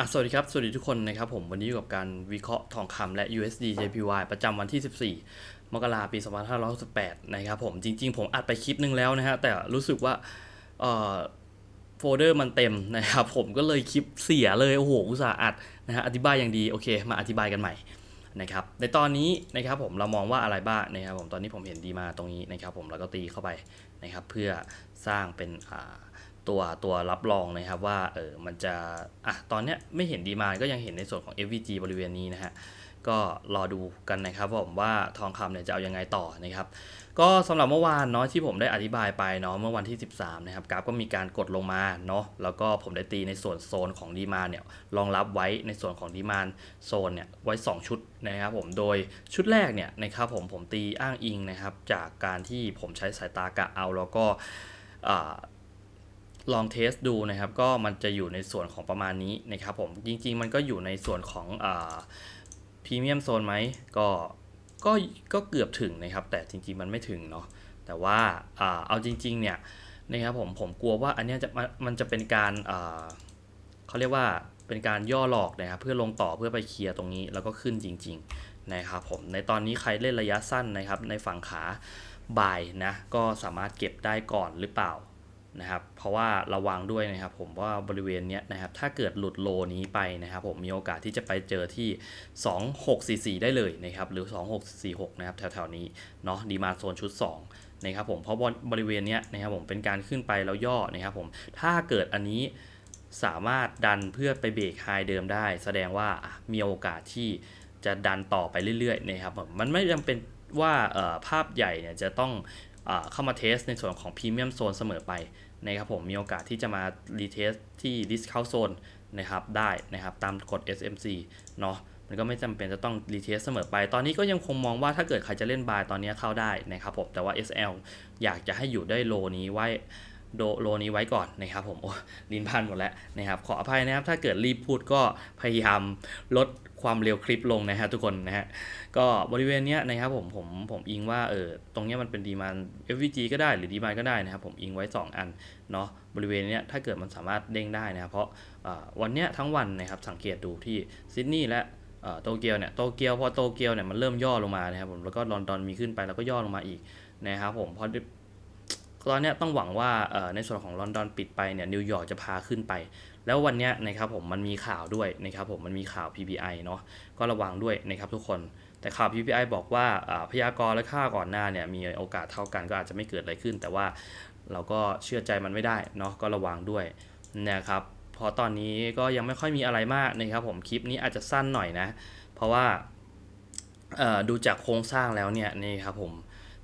อะสวัสดีครับ สวัสดีทุกคนนะครับผมวันนี้อยู่กับการวิเคราะห์ทองคำและ USD JPY ประจำวันที่ 14 มกราปี 2568 นะครับผมจริง ๆ ผมอัดไปคลิปนึงแล้วนะฮะแต่รู้สึกว่าเอ่อโฟลเดอร์มันเต็มนะครับผมก็เลยคลิปเสียเลย โอ้โห อุตส่าห์อัดนะฮะอธิบายอย่างดี โอเค มาอธิบายกันใหม่นะครับในตอนนี้นะครับผมเรามองว่าอะไรบ้างนะครับผมตอนนี้ผมเห็นดีมาตรงนี้นะครับผมแล้วก็ตีเข้าไปนะครับเพื่อสร้างเป็นอ่า ตัวตัวรับรองนะครับว่าเออมันจะอะตอนเนี้ยไม่เห็นดีมาก็ยังเห็นในส่วนของ FVG บริเวณนี้นะฮะก็รอดูกันนะครับผมว่าทองคำเนี่ยจะเอายังไงต่อนะครับ ก็สำหรับเมื่อวานเนาะที่ผมได้อธิบายไปเนาะเมื่อวันที่ 13นะครับกราฟก็มีการกดลงมาเนาะแล้วก็ผมได้ตีในส่วนโซนของดีมาเนี่ยรองรับไว้ในส่วนของดีมานโซนเนี่ยไว้ 2 ชุดนะครับผมโดยชุดแรกเนี่ยนะครับผมผมตีอ้างอิงนะครับจากการที่ผมใช้สายตากะเอาแล้วก็อ่า ลองเทสดูนะครับ ก็มันจะอยู่ในส่วนของประมาณนี้นะครับผม จริง ๆ มันก็อยู่ในส่วนของพรีเมียมโซนไหมก็ก็ก็เกือบถึงนะครับ แต่จริง ๆ มันไม่ถึงเนาะแต่ว่าอ่าเอาจริง ๆ เนี่ยนะครับผมผมกลัวว่าอันเนี้ยจะมันจะเป็นการเขาเรียกว่าเป็นการย่อหลอกนะครับเพื่อลงต่อเพื่อไปเคลียร์ตรงนี้แล้วก็ขึ้นจริง ๆ นะครับผมในตอนนี้ใครเล่นระยะสั้นนะครับ ในฝั่งขาบ่ายนะก็สามารถเก็บได้ก่อนหรือเปล่า นะครับเพราะว่าระวังด้วยนะครับผมว่าบริเวณนี้นะครับถ้าเกิดหลุดโลนี้ไปนะครับผมมีโอกาสที่จะไปเจอที่ 2644 ได้เลยนะครับหรือ 2646 นะครับแถวๆนี้เนาะดีมาโซนชุด 2 นะครับผมเพราะบริเวณนี้นะครับผมเป็นการขึ้นไปแล้วย่อนะครับผมถ้าเกิดอันนี้สามารถดันเพื่อไปเบรกไฮเดิมได้ แสดงว่ามีโอกาสที่จะดันต่อไปเรื่อยๆนะครับผมมันไม่จำเป็นว่าภาพใหญ่เนี่ยจะต้อง เข้ามาเทสในส่วนของพรีเมียมโซนเสมอไปนะครับผมมีโอกาสที่จะมารีเทสที่ discount zone นะครับได้นะครับตามกฎ SMC เนาะมันก็ไม่จำเป็นจะต้องรีเทสเสมอไป ตอนนี้ก็ยังคงมองว่าถ้าเกิดใครจะเล่นบายตอนนี้เข้าได้นะครับผม แต่ว่า SL อยากจะให้อยู่ได้โลนี้ไว้ โดโลนี้ไว้ก่อนนะครับผมโอ้ลินพันหมดแล้วนะครับขออภัยนะครับถ้าเกิดรีบพูดก็พยายามลดความเร็วคลิปลงนะฮะทุกคนนะฮะก็บริเวณเนี้ยนะครับผมผมผมอิงว่าเออตรงเนี้ยมันเป็นดีมาน FVG ก็ได้หรือดีมานก็ได้นะครับผมอิงไว้ 2 อันเนาะบริเวณเนี้ยถ้าเกิดมันสามารถเด้งได้นะครับเพราะวันเนี้ยทั้งวันนะครับสังเกตดูที่ซิดนีย์และโตเกียวเนี่ยโตเกียวพอโตเกียวเนี่ยมันเริ่มย่อลงมานะครับผมแล้วก็ลอนดอนมีขึ้นไปแล้วก็ย่อลงมาอีกนะครับผมพอ ตอนนี้ต้องหวังว่าในส่วนของลอนดอนปิดไปเนี่ยนิวยอร์กจะพาขึ้นไป แล้ววันนี้นะครับผมมันมีข่าวด้วยนะครับผมมันมีข่าว PPI เนาะก็ระวังด้วยนะครับทุกคนแต่ข่าว PPI บอกว่าพยากรณ์และค่าก่อนหน้าเนี่ยมีโอกาสเท่ากันก็อาจจะไม่เกิดอะไรขึ้น แต่ว่าเราก็เชื่อใจมันไม่ได้เนาะก็ระวังด้วยนะครับพราะตอนนี้ก็ยังไม่ค่อยมีอะไรมากนะครับผมคลิปนี้อาจจะสั้นหน่อยนะ เพราะว่าดูจากโครงสร้างแล้วเนี่ยนี่ครับผม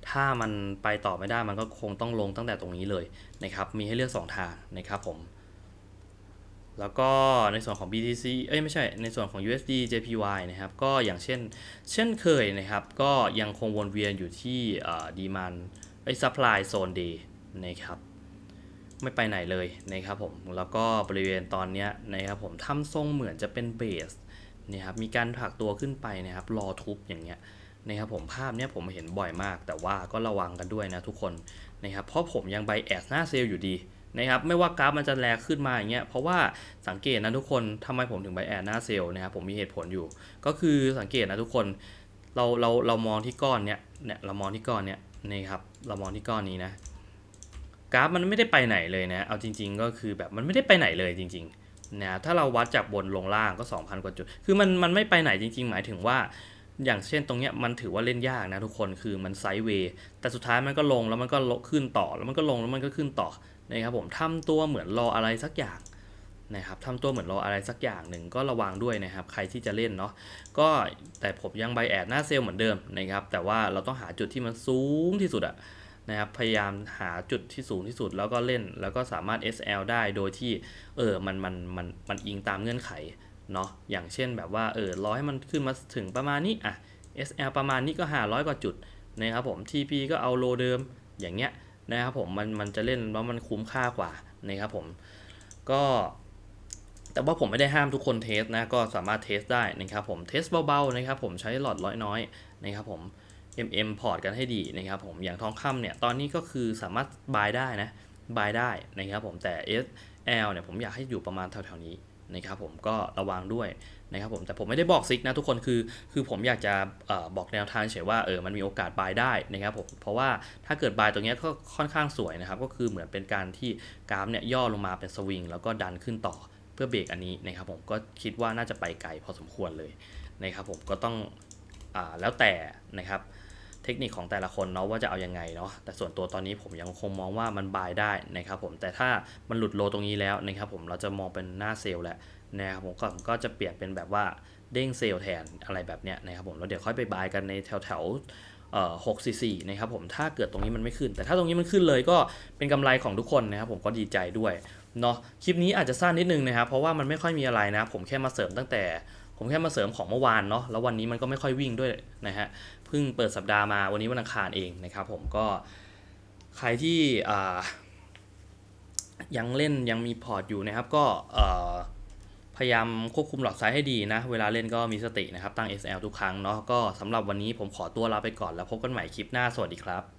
ถ้ามันไปต่อไม่ได้มันก็คงต้องลงตั้งแต่ตรงนี้เลยนะครับ มีให้เลือก 2 ทางนะครับผม แล้วก็ในส่วนของ BTC เอ้ยไม่ใช่ ในส่วนของ USD JPY นะครับ ก็อย่างเช่น เช่นเคยนะครับ ก็ยังคงวนเวียนอยู่ที่ดีมันไอ้ supply zone day นะครับไม่ไปไหนเลยนะครับผม แล้วก็บริเวณตอนนี้นะครับผมทำทรงเหมือนจะเป็นเบสนะครับมีการถักตัวขึ้นไปนะครับ รอทุบอย่างเงี้ย นะครับผมภาพเนี้ยผมเห็นบ่อยมาก แต่ว่าก็ระวังกันด้วยนะทุกคนนะครับเพราะผมยังไบแอสหน้าเซลล์อยู่ดีนะครับไม่ว่ากราฟมันจะแรงขึ้นมาอย่างเงี้ยเพราะว่าสังเกตนะทุกคนทำไมผมถึงไบแอสหน้าเซลล์นะครับผมมีเหตุผลอยู่ ก็คือสังเกตนะทุกคนเราเราเรามองที่ก้อนเนี้ยเนี่ยเรามองที่ก้อนเนี้ยนี่ครับเรามองที่ก้อนนี้นะกราฟมันไม่ได้ไปไหนเลยนะเอาจริง ๆ ก็คือแบบมันไม่ได้ไปไหนเลยจริงๆนะถ้าเราวัดจากบนลงล่างก็ 2,000 กว่าจุด คือมันมันไม่ไปไหนจริง ๆ หมายถึงว่า อย่างเช่นตรงเนี้ยมันถือว่าเล่นยากนะทุกคนคือมันไซด์เวย์แต่สุดท้ายมันก็ลงแล้วมันก็ขึ้นต่อแล้วมันก็ลงแล้วมันก็ขึ้นต่อนะครับผมทำตัวเหมือนรออะไรสักอย่างนะครับทำตัวเหมือนรออะไรสักอย่างหนึ่งก็ระวังด้วยนะครับใครที่จะเล่นเนาะก็แต่ผมยังไบแอดหน้าเซลล์เหมือนเดิมนะครับแต่ว่าเราต้องหาจุดที่มันสูงที่สุดอะนะครับพยายามหาจุดที่สูงที่สุดแล้วก็เล่น แล้วก็สามารถ SL ได้โดยที่เออมันมันมันมันอิงตามเงื่อนไข เนาะอย่างเช่นแบบว่าเออรอให้มันขึ้นมาถึงประมาณนี้อะ SL ประมาณนี้ก็ 500 กว่าจุดนะครับผม TP ก็เอาโลเดิมอย่างเงี้ยนะครับผมมันมันจะเล่นแล้วมันคุ้มค่ากว่านะครับผมก็ แต่ว่าผมไม่ได้ห้ามทุกคนเทสนะก็สามารถเทสได้นะครับผมเทสเบาๆนะครับผมใช้หลอดร้อยน้อยนะครับผม MM พอร์ตกันให้ดีนะครับผมอย่างทองคำเนี่ยตอนนี้ก็คือสามารถบายได้นะบายได้นะครับผมแต่ S L เนี่ยผมอยากให้อยู่ประมาณแถวๆนี้นะครับผมก็ระวังด้วยนะครับผมแต่ผมไม่ได้บอกซิกนะทุกคนคือคือผมอยากจะออบอกแนวทางเฉยว่าเออมันมีโอกาสบายได้นะครับผมเพราะว่าถ้าเกิดบายตรงนี้ก็ค่อนข้างสวยนะครับก็คือเหมือนเป็นการที่กราฟเนี่ยย่อลงมาเป็นสวิงแล้วก็ดันขึ้นต่อเพื่อเบรกอันนี้นะครับผมก็คิดว่าน่าจะไปไกลพอสมควรเลยนะครับผมก็ต้องอแล้วแต่นะครับ เทคนิคของแต่ละคนเนาะว่าจะเอายังไงเนาะแต่ส่วนตัวตอนนี้ผมยังคงมองว่ามันบายได้นะครับผมแต่ถ้ามันหลุดโลตรงนี้แล้วนะครับผมเราจะมองเป็นหน้าเซลล์แหละนะครับผมก็ก็จะเปลี่ยนเป็นแบบว่าเด้งเซลล์แทนอะไรแบบเนี้ยนะครับผมแล้วเดี๋ยวค่อยไปบายกันในแถวแถวเอ่อ6 4 4นะครับผมถ้าเกิดตรงนี้มันไม่ขึ้น แต่ถ้าตรงนี้มันขึ้นเลยก็เป็นกำไรของทุกคนนะครับผมก็ดีใจด้วยเนาะคลิปนี้อาจจะสั้นนิดนึงนะครับเพราะว่ามันไม่ค่อยมีอะไรนะ ผมแค่มาเสริมตั้งแต่ ผมแค่มาเสริมของเมื่อวานเนาะแล้ววันนี้มันก็ไม่ค่อยวิ่งด้วยนะฮะเพิ่งเปิดสัปดาห์มาวันนี้วันอังคารเองนะครับผมก็ใครที่ยังเล่นยังมีพอร์ตอยู่นะครับก็พยายามควบคุมหลอดไซส์ให้ดีนะ เวลาเล่นก็มีสตินะครับตั้ง SL ทุกครั้งเนาะก็สำหรับวันนี้ผมขอตัวลาไปก่อนแล้วพบกันใหม่คลิปหน้าสวัสดีครับ